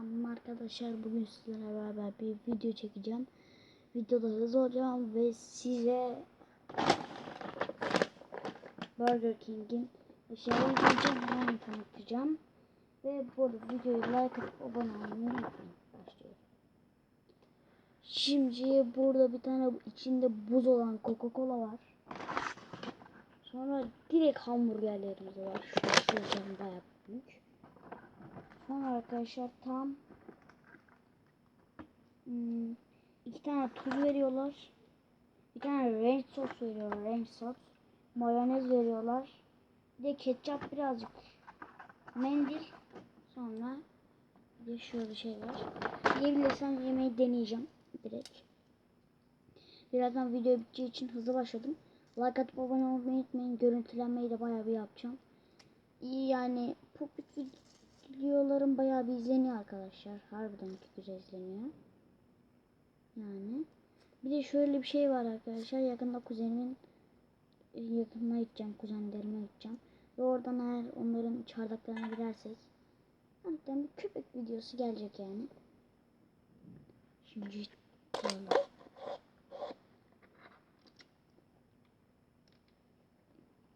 Tamam arkadaşlar bugün sizlerle beraber bir video çekeceğim. Videoda hızlı olacağım ve size Burger King'in eşyaları diyeceğim hemen tanıtacağım. Ve bu videoyu like atıp abone olmayı unutmayın. Şimdi burada bir tane içinde buz olan Coca-Cola var. Sonra direkt hamburgerlerimiz var. Şu büyük. Sonra arkadaşlar tam hmm, iki tane tuz veriyorlar. Bir tane ranch sos veriyorlar. Ranch sos. Mayonez veriyorlar. Bir de ketçap birazcık. Mendil. Sonra bir de şöyle şey var. Yiyebilirsem yemeği deneyeceğim. Direkt. Birazdan video biteceği için hızlı başladım. Like atıp abone olmayı unutmayın. Görüntülenmeyi de bayağı bir yapacağım. İyi yani popit videolarım bayağı bir izleniyor arkadaşlar. Harbiden çok güzel izleniyor. Yani. Bir de şöyle bir şey var arkadaşlar. Yakında kuzenimin yakınına gideceğim. Kuzenlerime gideceğim. Ve oradan eğer onların çardaklarına gidersek harbiden bir köpek videosu gelecek yani. Şimdi Vallahi.